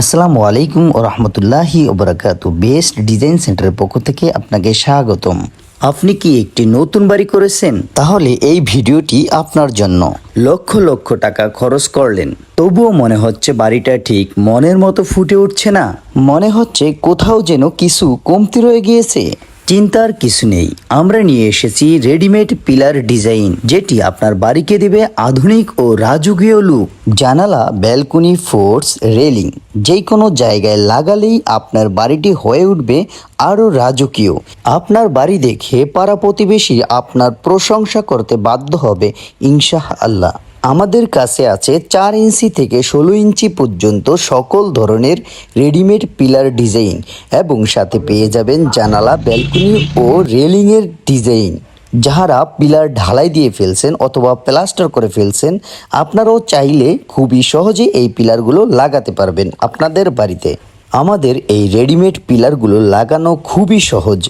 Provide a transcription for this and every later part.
আসসালামু আলাইকুম ও রহমতুল্লাহি ওবরাকাতু বেস্ট ডিজাইন সেন্টারের পক্ষ থেকে আপনাকে স্বাগতম। আপনি কি একটি নতুন বাড়ি করেছেন? তাহলে এই ভিডিওটি আপনার জন্য। লক্ষ লক্ষ টাকা খরচ করলেন। তবুও মনে হচ্ছে বাড়িটা ঠিক মনের মতো ফুটে উঠছে না। মনে হচ্ছে কোথাও যেন কিছু কমতি রয়ে গিয়েছে। চিন্তার কিছু নেই। আমরা নিয়ে এসেছি রেডিমেড পিলার ডিজাইন, যেটি আপনার বাড়িকে দেবে আধুনিক ও রাজকীয় লুক। জানালা, ব্যালকনি, ফোর্স, রেলিং যে কোনো জায়গায় লাগালেই আপনার বাড়িটি হয়ে উঠবে আরও রাজকীয়। আপনার বাড়ি দেখে পাড়া প্রতিবেশী আপনার প্রশংসা করতে বাধ্য হবে ইনশাহ আল্লাহ আমাদের কাছে আছে চার ইঞ্চি থেকে ষোলো ইঞ্চি পর্যন্ত সকল ধরনের রেডিমেড পিলার ডিজাইন এবং সাথে পেয়ে যাবেন জানালা, ব্যালকনি ও রেলিংয়ের ডিজাইন। যাহারা পিলার ঢালাই দিয়ে ফেলছেন অথবা প্লাস্টার করে ফেলছেন, আপনারাও চাইলে খুবই সহজে এই পিলারগুলো লাগাতে পারবেন আপনাদের বাড়িতে। আমাদের এই রেডিমেড পিলারগুলো লাগানো খুবই সহজ।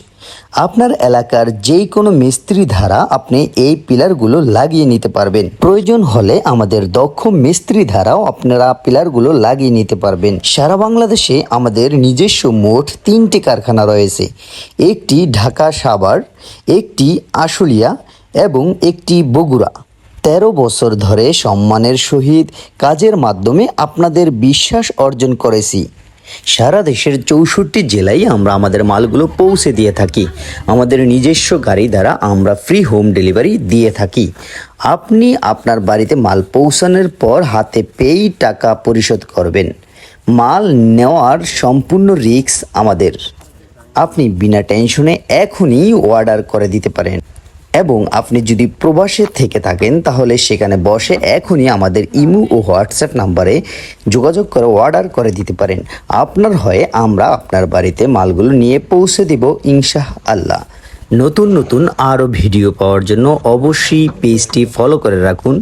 আপনার এলাকার যে কোনো মিস্ত্রি ধারা আপনি এই পিলারগুলো লাগিয়ে নিতে পারবেন। প্রয়োজন হলে আমাদের দক্ষ মিস্ত্রি ধারাও আপনারা পিলারগুলো লাগিয়ে নিতে পারবেন। সারা বাংলাদেশে আমাদের নিজস্ব মোট তিনটি কারখানা রয়েছে। একটি ঢাকা সাভার, একটি আশুলিয়া এবং একটি বগুড়া। তেরো বছর ধরে সম্মানের সহিত কাজের মাধ্যমে আপনাদের বিশ্বাস অর্জন করেছি। সারা দেশের চৌষট্টি জেলায় আমরা আমাদের মালগুলো পৌঁছে দিয়ে থাকি। আমাদের নিজস্ব গাড়ি দ্বারা আমরা ফ্রি হোম ডেলিভারি দিয়ে থাকি। আপনি আপনার বাড়িতে মাল পৌঁছানোর পর হাতে পেয়েই টাকা পরিশোধ করবেন। মাল নেওয়ার সম্পূর্ণ রিস্ক আমাদের। আপনি বিনা টেনশনে এখনই অর্ডার করে দিতে পারেন। এবং আপনি যদি প্রবাসে থেকে থাকেন, তাহলে সেখানে বসে এখনই আমাদের ইমু ও হোয়াটসঅ্যাপ নাম্বারে যোগাযোগ করে, অর্ডার করে দিতে পারেন। আপনার হয়ে আমরা আপনার বাড়িতে মালগুলো নিয়ে পৌঁছে দেব ইনশাহ আল্লাহ নতুন নতুন আরও ভিডিও পাওয়ার জন্য অবশ্যই পেজটি ফলো করে রাখুন।